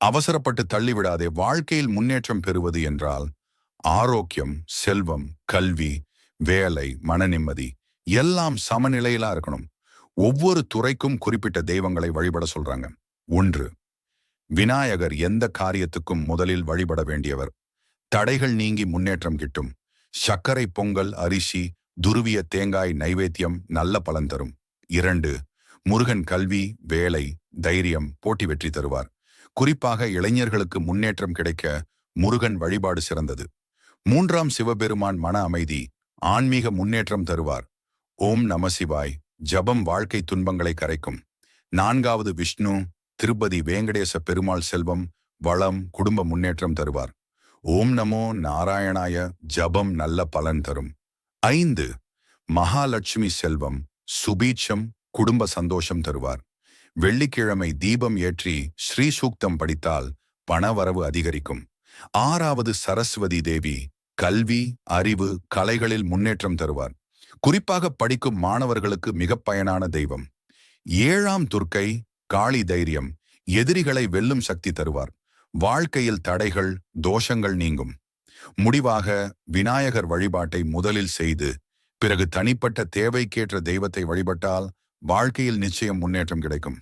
அவசரப்பட்டு தள்ளிவிடாதே வாழ்க்கையில் முன்னேற்றம் பெறுவது என்றால் ஆரோக்கியம் செல்வம் கல்வி வேலை மனநிம்மதி எல்லாம் சமநிலையிலா இருக்கணும். ஒவ்வொரு துறைக்கும் குறிப்பிட்ட தெய்வங்களை வழிபட சொல்றாங்க. ஒன்று விநாயகர் எந்த காரியத்துக்கும் முதலில் வழிபட வேண்டியவர். தடைகள் நீங்கி முன்னேற்றம் கிட்டும். சர்க்கரை பொங்கல் அரிசி துருவிய தேங்காய் நைவேத்தியம் நல்ல பலன் தரும். இரண்டு முருகன் கல்வி வேலை தைரியம் போட்டி வெற்றி தருவார். குறிப்பாக இளைஞர்களுக்கு முன்னேற்றம் கிடைக்க முருகன் வழிபாடு சிறந்தது. மூன்றாம் சிவபெருமான் மன அமைதி ஆன்மீக முன்னேற்றம் தருவார். ஓம் நம சிவாய். ஜபம் வாழ்க்கை துன்பங்களை கரைக்கும். நான்காவது விஷ்ணு திருப்பதி வேங்கடேச பெருமாள் செல்வம் வளம் குடும்ப முன்னேற்றம் தருவார். ஓம் நமோ நாராயணாய ஜபம் நல்ல பலன் தரும். ஐந்து மகாலட்சுமி செல்வம் சுபீட்சம் குடும்ப சந்தோஷம் தருவார். வெள்ளிக்கிழமை தீபம் ஏற்றி ஸ்ரீ சூக்தம் படித்தால் பணவரவு அதிகரிக்கும். ஆறாவது சரஸ்வதி தேவி கல்வி அறிவு கலைகளில் முன்னேற்றம் தருவார். குறிப்பாக படிக்கும் மாணவர்களுக்கு மிக பயனான தெய்வம். ஏழாம் துர்க்கை காளி தைரியம் எதிரிகளை வெல்லும் சக்தி தருவார். வாழ்க்கையில் தடைகள் தோஷங்கள் நீங்கும். முடிவாக விநாயகர் வழிபாட்டை முதலில் செய்து பிறகு தனிப்பட்ட தேவைக்கேற்ற தெய்வத்தை வழிபட்டால் வாழ்க்கையில் நிச்சயம் முன்னேற்றம் கிடைக்கும்.